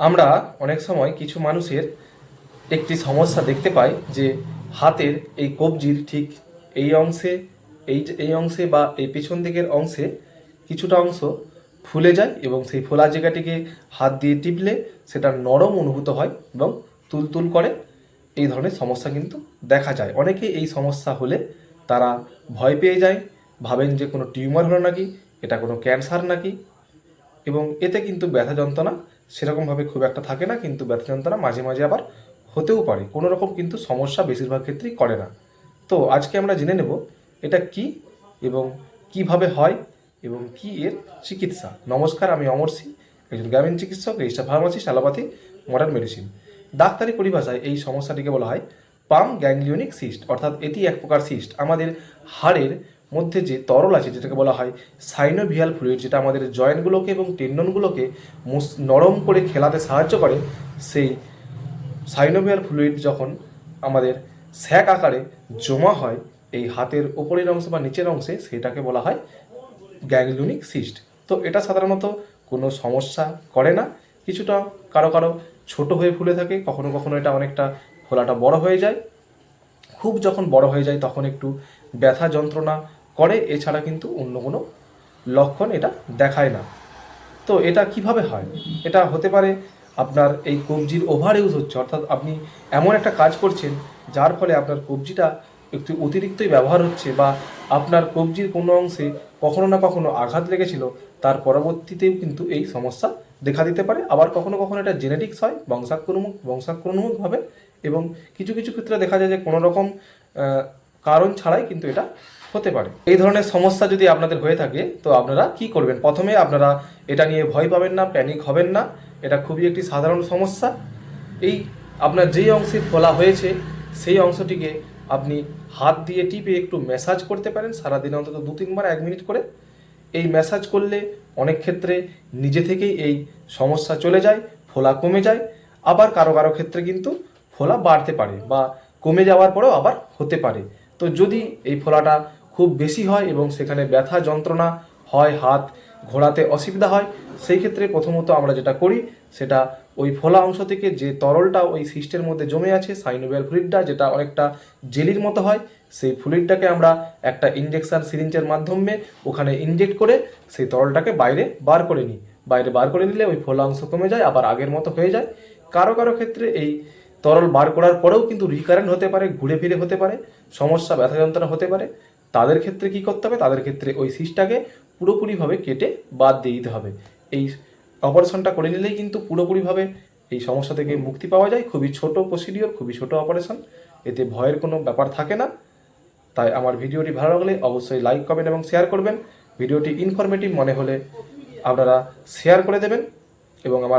আমরা অনেক সময় কিছু মানুষের একটি সমস্যা দেখতে পাই যে হাতের এই কবজির ঠিক এই অংশে, এই এই অংশে বা এই পেছন দিকের অংশে কিছুটা অংশ ফুলে যায় এবং সেই ফোলা জায়গাটিকে হাত দিয়ে টিপলে সেটা নরম অনুভূত হয় এবং তুলতুল করে। এই ধরনের সমস্যা কিন্তু দেখা যায়। অনেকে এই সমস্যা হলে তারা ভয় পেয়ে যায়, ভাবেন যে কোনো টিউমার হলো নাকি, এটা কোনো ক্যান্সার নাকি? এবং এতে কিন্তু ব্যথা যন্ত্রণা সেরকমভাবে খুব একটা থাকে না, কিন্তু ব্যথা যন্ত্রণা মাঝে মাঝে আবার হতেও পারে। কোনো রকম কিন্তু সমস্যা বেশিরভাগ ক্ষেত্রেই করে না। তো আজকে আমরা জেনে নেব এটা কি এবং কীভাবে হয় এবং কি এর চিকিৎসা। নমস্কার, আমি অমর সিং, একজন গ্রামীণ চিকিৎসক, register pharmacist, allopathy, modern medicine. ডাক্তারি পরিভাষায় এই সমস্যাটিকে বলা হয় পাম গ্যাংলিওনিক সিস্ট, অর্থাৎ এটি এক প্রকার সিস্ট। আমাদের হাড়ের মধ্যে যে তরল আছে, যেটাকে বলা হয় সাইনোভিয়াল ফ্লুইড যেটা আমাদের জয়েন্টগুলোকে এবং টেন্ডনগুলোকে নরম করে খেলাতে সাহায্য করে, সেই সাইনোভিয়াল ফ্লুইড যখন আমাদের স্যাক আকারে জমা হয়, এই হাতের উপরের অংশে বা নিচের অংশে, সেটাকে বলা হয় গ্যাংলিওনিক সিস্ট তো এটা সাধারণত কোনো সমস্যা করে না। কিছুটা কারও কারও ছোট হয়ে ফুলে থাকে, কখনো কখনো এটা অনেকটা ফোলাটা বড় হয়ে যায়। খুব যখন বড় হয়ে যায়, তখন একটু ব্যথা যন্ত্রণা করে, এছাড়া কিন্তু অন্য কোনো লক্ষণ এটা দেখায় না। তো এটা কীভাবে হয়? এটা হতে পারে আপনার এই কবজির ওভার ইউজ হচ্ছে, অর্থাৎ আপনি এমন একটা কাজ করছেন, যার ফলে আপনার কবজিটা একটু অতিরিক্তই ব্যবহার হচ্ছে বা আপনার কবজির কোনো অংশে কখনো না কখনো আঘাত লেগেছিল, তার পরবর্তীতেও কিন্তু এই সমস্যা দেখা দিতে পারে। আবার কখনো কখনো এটা জেনেটিক্স হয়, বংশাক্রমক, বংশাক্রমকভাবে, এবং কিছু কিছু ক্ষেত্রে দেখা যায় যে কোনো রকম কারণ ছাড়াই কিন্তু এটা হতে পারে। এই ধরনের সমস্যা যদি আপনাদের হয়ে থাকে, তো আপনারা কি করবেন? প্রথমে আপনারা এটা নিয়ে ভয় পাবেন না প্যানিক হবেন না। এটা খুবই একটি সাধারণ সমস্যা। এই আপনার যেই অংশে ফোলা হয়েছে, সেই অংশটিকে আপনি হাত দিয়ে টিপে একটু ম্যাসাজ করতে পারেন। সারাদিন অন্তত দু তিনবার, এক মিনিট করে। এই ম্যাসাজ করলে অনেক ক্ষেত্রে নিজে থেকেই এই সমস্যা চলে যায়, ফোলা কমে যায়। আবার কারও কারও ক্ষেত্রে কিন্তু ফোলা বাড়তে পারে বা কমে যাওয়ার পরেও আবার হতে পারে। তো যদি এই ফোলাটা খুব বেশি হয় এবং সেখানে ব্যথা যন্ত্রণা হয়, হাত ঘোরাতে অসুবিধা হয়, সেই ক্ষেত্রে প্রথমত আমরা যেটা করি, সেটা ওই ফোলা অংশ থেকে যে তরলটা ওই সিস্টের মধ্যে জমে আছে, সাইনোভিয়াল ফ্লুইডটা, যেটা অনেকটা জেলির মতো হয়, সেই ফ্লুইডটাকে আমরা একটা ইঞ্জেকশন সিরিঞ্জের মাধ্যমে ওখানে ইনজেক্ট করে সেই তরলটাকে বাইরে বার করে নিই। বাইরে বার করে নিলে ওই ফোলা অংশ কমে যায়, আবার আগের মতো হয়ে যায়। কারও কারও ক্ষেত্রে এই তরল বার করার পরেও কিন্তু রিকারেন্ট হতে পারে, ঘুরে ফিরে হতে পারে, সমস্যা, ব্যথা যন্ত্রণা হতে পারে। তাদের ক্ষেত্রে কি করতে হবে? তাদের ক্ষেত্রে ওই সিসটাকে পুরোপুরিভাবে কেটে বাদ দিয়ে দিতে হবে। এই অপারেশনটা করে নিলেই কিন্তু পুরোপুরিভাবে এই সমস্যা থেকে মুক্তি পাওয়া যায়। খুবই ছোট প্রসিডিওর খুবই ছোট অপারেশন এতে ভয়ের কোনো ব্যাপার থাকে না। তাই আমার ভিডিওটি ভালো লাগলে অবশ্যই লাইক কমেন্ট এবং শেয়ার করবেন। ভিডিওটি ইনফরমেটিভ মনে হলে আপনারা শেয়ার করে দেবেন এবং আমার